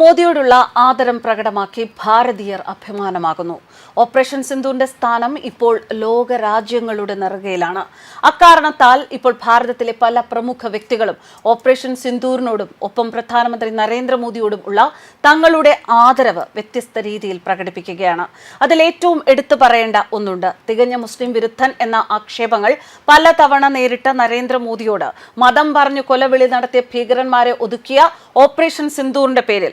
മോദിയോടുള്ള ആദരം പ്രകടമാക്കി ഭാരതീയർ അഭിമാനമാകുന്നു. ഓപ്പറേഷൻ സിന്ധുവിന്റെ സ്ഥാനം ഇപ്പോൾ ലോക രാജ്യങ്ങളുടെ നെറുകയിലാണ്. അക്കാരണത്താൽ ഇപ്പോൾ ഭാരതത്തിലെ പല പ്രമുഖ വ്യക്തികളും ഓപ്പറേഷൻ സിന്ധൂറിനോടും ഒപ്പം പ്രധാനമന്ത്രി നരേന്ദ്രമോദിയോടും ഉള്ള തങ്ങളുടെ ആദരവ് വ്യത്യസ്ത രീതിയിൽ പ്രകടിപ്പിക്കുകയാണ്. അതിൽ ഏറ്റവും എടുത്തു പറയേണ്ട ഒന്നുണ്ട്. തികഞ്ഞ മുസ്ലിം വിരുദ്ധൻ എന്ന ആക്ഷേപങ്ങൾ പലതവണ നേരിട്ട നരേന്ദ്രമോദിയോട് മതം പറഞ്ഞു കൊലവിളി നടത്തിയ ഭീകരന്മാരെ ഒതുക്കിയ ഓപ്പറേഷൻ സിന്ധൂറിന്റെ പേരിൽ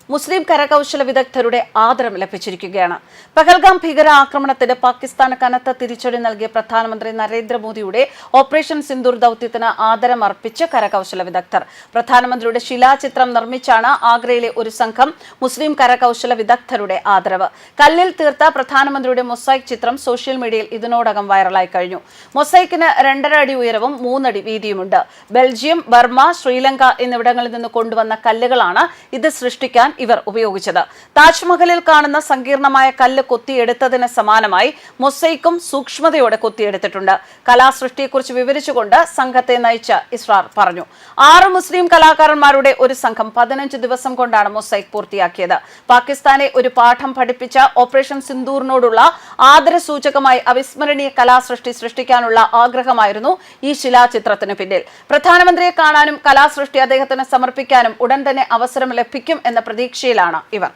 മുസ്ലിം കരകൗശല വിദഗ്ധരുടെ ആദരം ലഭിച്ചിരിക്കുകയാണ്. പഹൽഗാം ഭീകര ആക്രമണത്തിന് പാകിസ്ഥാന് കനത്ത തിരിച്ചടി നൽകിയ പ്രധാനമന്ത്രി നരേന്ദ്രമോദിയുടെ ഓപ്പറേഷൻ സിന്ദൂർ ദൌത്യത്തിന് ആദരം അർപ്പിച്ച് കരകൗശല വിദഗ്ധർ. പ്രധാനമന്ത്രിയുടെ ശിലാചിത്രം നിർമ്മിച്ചാണ് ആഗ്രയിലെ ഒരു സംഘം മുസ്ലിം കരകൗശല വിദഗ്ധരുടെ ആദരവ്. കല്ലിൽ തീർത്ത പ്രധാനമന്ത്രിയുടെ മൊസൈക് ചിത്രം സോഷ്യൽ മീഡിയയിൽ ഇതിനോടകം വൈറലായി കഴിഞ്ഞു. മൊസൈക്കിന് രണ്ടര അടി ഉയരവും മൂന്നടി വീതിയുമുണ്ട്. ബെൽജിയം ബർമ ശ്രീലങ്ക എന്നിവിടങ്ങളിൽ നിന്ന് കൊണ്ടുവന്ന കല്ലുകളാണ് ഇത് സൃഷ്ടിക്കാൻ ഇവർ ഉപയോഗിച്ചത്. താജ്മഹലിൽ കാണുന്ന സങ്കീർണമായ കല്ല് കൊത്തിയെടുത്തതിന് സമാനമായി മൊസൈക്കും സൂക്ഷ്മതയോടെ കൊത്തിയെടുത്തിട്ടുണ്ട്. കലാസൃഷ്ടിയെക്കുറിച്ച് വിവരിച്ചുകൊണ്ട് സംഘത്തെ നയിച്ച ഇസ്രാർ പറഞ്ഞു. ആറ് മുസ്ലിം കലാകാരന്മാരുടെ ഒരു സംഘം പതിനഞ്ച് ദിവസം കൊണ്ടാണ് മൊസൈക്ക് പൂർത്തിയാക്കിയത്. പാകിസ്ഥാനെ ഒരു പാഠം പഠിപ്പിച്ച ഓപ്പറേഷൻ സിന്ദൂറിനോടുള്ള ആദരസൂചകമായി അവിസ്മരണീയ കലാസൃഷ്ടി സൃഷ്ടിക്കാനുള്ള ആഗ്രഹമായിരുന്നു ഈ ശിലാചിത്രത്തിന് പിന്നിൽ. പ്രധാനമന്ത്രിയെ കാണാനും കലാസൃഷ്ടി അദ്ദേഹത്തിന് സമർപ്പിക്കാനും ഉടൻ തന്നെ അവസരം ലഭിക്കും എന്ന പ്രതീക്ഷയിലാണ് ഇവർ.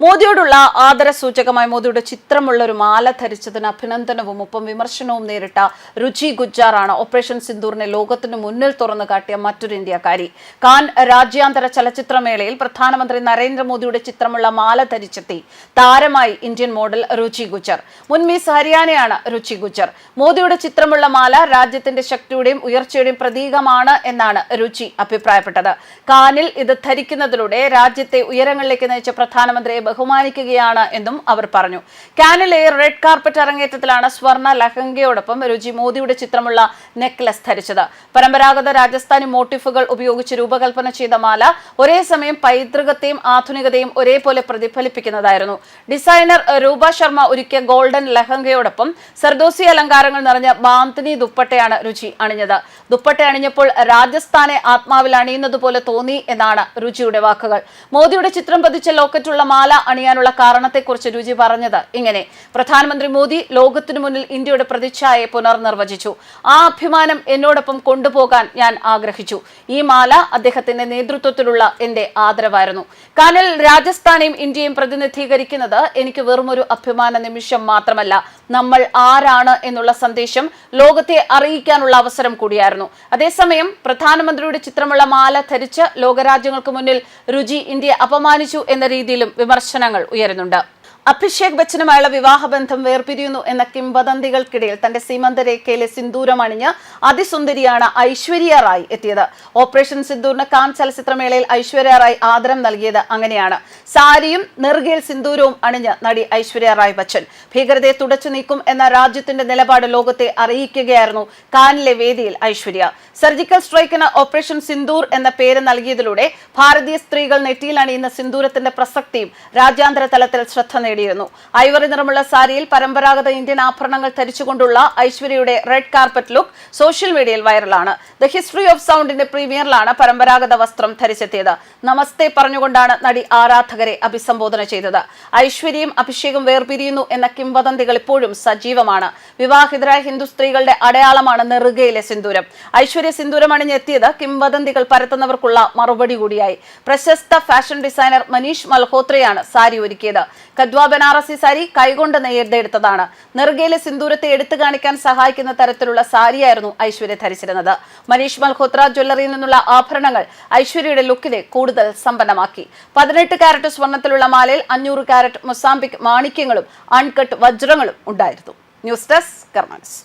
മോദിയോടുള്ള ആദര സൂചകമായി മോദിയുടെ ചിത്രമുള്ള ഒരു മാല ധരിച്ചതിന് അഭിനന്ദനവും ഒപ്പം വിമർശനവും നേരിട്ട രുചി ഗുജ്ജാറാണ് ഓപ്പറേഷൻ സിന്ദൂറിനെ ലോകത്തിന് മുന്നിൽ തുറന്നു കാട്ടിയ മറ്റൊരു ഇന്ത്യക്കാരി. കാൻ രാജ്യാന്തര ചലച്ചിത്രമേളയിൽ പ്രധാനമന്ത്രി നരേന്ദ്രമോദിയുടെ ചിത്രമുള്ള മാല ധരിച്ചെത്തി. താരമായി ഇന്ത്യൻ മോഡൽ രുചി ഗുജ്ജർ. മുൻ മിസ് ഹരിയാനയാണ് രുചി ഗുജ്ജർ. മോദിയുടെ ചിത്രമുള്ള മാല രാജ്യത്തിന്റെ ശക്തിയുടെയും ഉയർച്ചയുടെയും പ്രതീകമാണ് എന്നാണ് രുചി അഭിപ്രായപ്പെട്ടത്. കാനിൽ ഇത് ധരിക്കുന്നതിലൂടെ രാജ്യത്തെ ഉയരങ്ങളിലേക്ക് നയിച്ച പ്രധാനമന്ത്രിയെ ബഹുമാനിക്കുകയാണ് എന്നും അവർ പറഞ്ഞു. കാനിലെ റെഡ് കാർപ്പറ്റ് അരങ്ങേറ്റത്തിലാണ് സ്വർണ ലഹങ്കയോടൊപ്പം രുചി മോദിയുടെ ചിത്രമുള്ള നെക്ലസ് ധരിച്ചത്. പരമ്പരാഗത രാജസ്ഥാനി മോട്ടിഫുകൾ ഉപയോഗിച്ച് രൂപകൽപ്പന ചെയ്ത മാല ഒരേ സമയം പൈതൃകത്തെയും ആധുനികതയും ഒരേപോലെ പ്രതിഫലിപ്പിക്കുന്നതായിരുന്നു. ഡിസൈനർ രൂപ ശർമ്മ ഒരുക്കിയ ഗോൾഡൻ ലഹങ്കയോടൊപ്പം സർദോസി അലങ്കാരങ്ങൾ നിറഞ്ഞ ബാന്തിനി ദുപ്പട്ടയാണ് രുചി അണിഞ്ഞത്. ദുപ്പട്ട അണിഞ്ഞപ്പോൾ രാജസ്ഥാനെ ആത്മാവിൽ അണിയുന്നത് പോലെ തോന്നി എന്നാണ് രുചിയുടെ വാക്കുകൾ. മോദിയുടെ ചിത്രം പതിച്ച ലോക്കറ്റുള്ള മാല അണിയാനുള്ള കാരണത്തെക്കുറിച്ച് രുചി പറഞ്ഞത് ഇങ്ങനെ. പ്രധാനമന്ത്രി മോദി ലോകത്തിനു മുന്നിൽ ഇന്ത്യയുടെ പ്രതിച്ഛായയെ പുനർനിർവചിച്ചു. ആ അഭിമാനം എന്നോടൊപ്പം കൊണ്ടുപോകാൻ ഞാൻ ആഗ്രഹിച്ചു. ഈ മാല അദ്ദേഹത്തിന്റെ നേതൃത്വത്തിലുള്ള എന്റെ ആദരവായിരുന്നു. കാനിൽ രാജസ്ഥാനെയും ഇന്ത്യയും പ്രതിനിധീകരിക്കുന്നത് എനിക്ക് വെറുമൊരു അഭിമാന നിമിഷം മാത്രമല്ല നമ്മൾ ആരാണ് എന്നുള്ള സന്ദേശം ലോകത്തെ അറിയിക്കാനുള്ള അവസരം കൂടിയായിരുന്നു. അതേസമയം പ്രധാനമന്ത്രിയുടെ ചിത്രമുള്ള മാല ധരിച്ച് ലോകരാജ്യങ്ങൾക്ക് മുന്നിൽ രുചി ഇന്ത്യയെ അപമാനിച്ചു എന്ന രീതിയിലും വിമർശനങ്ങൾ ഉയരുന്നുണ്ട് അഭിഷേക് ബച്ചനുമായുള്ള വിവാഹബന്ധം വേർപിരിയുന്നു എന്ന കിംവദന്തികൾക്കിടയിൽ തന്റെ സീമന്തരേഖയിലെ സിന്ദൂരം അണിഞ്ഞ് അതിസുന്ദരിയാണ് ഐശ്വര്യ റായ് എത്തിയത്. ഓപ്പറേഷൻ സിന്ദൂറിന് കാൻ ചലച്ചിത്രമേളയിൽ ഐശ്വര്യ റായ് ആദരം നൽകിയത് അങ്ങനെയാണ്. സാരിയും നെറുകയിൽ സിന്ദൂരവും അണിഞ്ഞ് നടി ഐശ്വര്യ റായ് ബച്ചൻ. ഭീകരതയെ തുടച്ചു നീക്കും എന്ന രാജ്യത്തിന്റെ നിലപാട് ലോകത്തെ അറിയിക്കുകയായിരുന്നു കാനിലെ വേദിയിൽ ഐശ്വര്യ. സർജിക്കൽ സ്ട്രൈക്കിന് ഓപ്പറേഷൻ സിന്ദൂർ എന്ന പേര് നൽകിയതിലൂടെ ഭാരതീയ സ്ത്രീകൾ നെറ്റിയിൽ അണിയുന്ന സിന്ദൂരത്തിന്റെ പ്രസക്തിയും രാജ്യാന്തര തലത്തിൽ ശ്രദ്ധ നേടിയിരുന്നു ഐവറി നിറമുള്ള സാരിയിൽ പരമ്പരാഗത ഇന്ത്യൻ ആഭരണങ്ങൾ ധരിച്ചുകൊണ്ടുള്ള ഐശ്വര്യയുടെ റെഡ് കാർപ്പറ്റ് ലുക്ക് സോഷ്യൽ മീഡിയയിൽ വൈറലാണ്. ദ ഹിസ്റ്ററി ഓഫ് സൗണ്ടിന്റെ പ്രീമിയറിലാണ് പരമ്പരാഗത വസ്ത്രം ധരിച്ചെത്തിയത്. നമസ്തേ പറഞ്ഞുകൊണ്ടാണ് നടി ആരാധകരെ അഭിസംബോധന ചെയ്തത്. ഐശ്വര്യയും അഭിഷേകം വേർപിരിയുന്നു എന്ന കിംവദന്തികൾ ഇപ്പോഴും സജീവമാണ്. വിവാഹിതരായ ഹിന്ദു സ്ത്രീകളുടെ അടയാളമാണ് നെറുകയിലെ സിന്ദൂരം. ഐശ്വര്യ സിന്ദൂരം അണിഞ്ഞെത്തിയത് കിംവദന്തികൾ പരത്തുന്നവർക്കുള്ള മറുപടി കൂടിയായി. പ്രശസ്ത ഫാഷൻ ഡിസൈനർ മനീഷ് മൽഹോത്രയാണ് സാരി ഒരുക്കിയത്. കദ്വ ബനാറസി സാരി കൈകൊണ്ട് നെയ്തെടുത്തതാണ് നെറുകയിലെ സിന്ദൂരത്തെ എടുത്തു കാണിക്കാൻ സഹായിക്കുന്ന തരത്തിലുള്ള സാരിയായിരുന്നു ഐശ്വര്യ ധരിച്ചിരുന്നത്. മനീഷ് മൽഹോത്ര ജ്വല്ലറിയിൽ നിന്നുള്ള ആഭരണങ്ങൾ ഐശ്വര്യയുടെ ലുക്കിനെ കൂടുതൽ സമ്പന്നമാക്കി. പതിനെട്ട് കാരറ്റ് സ്വർണത്തിലുള്ള മാലയിൽ അഞ്ഞൂറ് കാരറ്റ് മൊസാംബിക് മാണിക്യങ്ങളും അൺകട്ട് വജ്രങ്ങളും ഉണ്ടായിരുന്നു. News desk കർമാൻസ്